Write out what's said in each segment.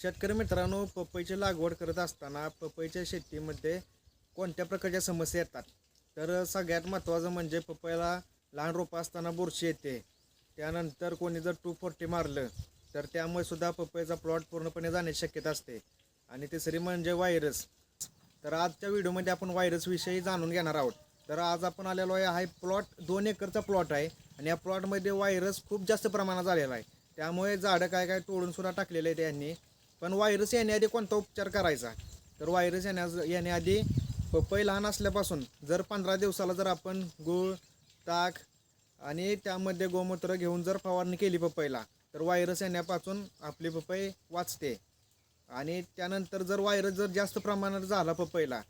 शेतकरी मित्रांनो पपईची लागवड करत असताना पपईच्या शेतीमध्ये कोणत्या प्रकारच्या समस्या येतात? तर सगळ्यात महत्त्वाचं म्हणजे पपईला लहान रोपं असताना बुरशी येते. त्यानंतर कोणी जर टू फोर्टी मारलं तर त्यामुळे सुद्धा पपईचा प्लॉट पूर्णपणे जाण्याची शक्यता असते. आणि तिसरी म्हणजे व्हायरस. तर आजच्या व्हिडिओमध्ये आपण व्हायरसविषयी जाणून घेणार आहोत. तर आज आपण आलेलो आहे हा प्लॉट दोन एकरचा प्लॉट आहे. आणि या प्लॉटमध्ये व्हायरस खूप जास्त प्रमाणात झालेला आहे. त्यामुळे झाडं काय काय तोडून सुद्धा टाकलेले आहेत त्यांनी पण व्हायरस येण्याआधी कोणता उपचार करायचा? तर व्हायरस येण्या येण्याआधी पपई लहान असल्यापासून जर पंधरा दिवसाला जर आपण गूळ ताक आणि त्यामध्ये गोमूत्र घेऊन जर फवारणी केली पपईला तर व्हायरस येण्यापासून आपली पपई वाचते. आणि त्यानंतर जर व्हायरस जर जास्त प्रमाणात झाला पपईला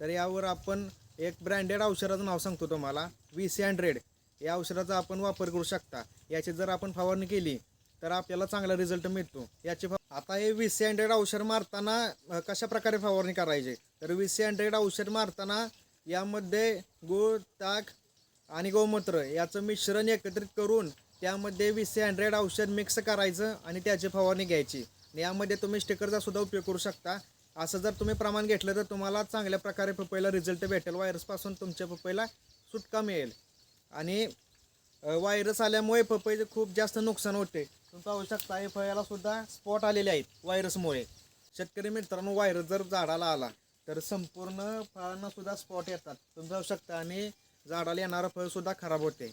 तर यावर आपण एक ब्रँडेड औषधाचं नाव सांगतो तुम्हाला व्ही सी हंड्रेड. या औषधाचा आपण वापर करू शकता. याची जर आपण फवारणी केली तर आपल्याला चांगला रिझल्ट मिळतो. याची आता हे व्ही सी हंड्रेड औषध मारताना कशा प्रकारे फवारणी करायची? तर व्ही सी हंड्रेड औषध मारताना यामध्ये गूळ ताक आणि गोमूत्र याचं मिश्रण एकत्रित करून त्यामध्ये वीस हंड्रेड औषध मिक्स करायचं आणि त्याची फवारणी घ्यायची. आणि यामध्ये तुम्ही स्टिकरचा सुद्धा उपयोग करू शकता. असं जर तुम्ही प्रमाण घेतलं तर तुम्हाला चांगल्या प्रकारे पपईला रिझल्ट भेटेल. व्हायरसपासून तुमच्या पपईला सुटका मिळेल. आणि व्हायरस आल्यामुळे पपईचे खूप जास्त नुकसान होते. तुम्ही पाहू शकता हे फळाला सुद्धा स्पॉट आलेले आहेत व्हायरसमुळे शेतकरी मित्रांनो व्हायरस जर झाडाला आला तर संपूर्ण फळांना सुद्धा स्पॉट येतात. तुम्ही पाहू शकता आणि झाडाला येणारं फळ सुद्धा खराब होते.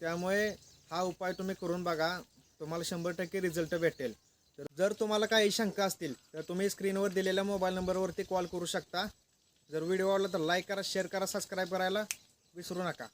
त्यामुळे हा उपाय तुम्ही करून बघा. तुम्हाला शंभर टक्के रिझल्ट भेटेल. तर जर तुम्हाला काही शंका असतील तर तुम्ही स्क्रीनवर दिलेल्या मोबाईल नंबरवरती कॉल करू शकता. जर व्हिडिओ आवडला तर लाईक करा शेअर करा सबस्क्राईब करायला विसरू नका.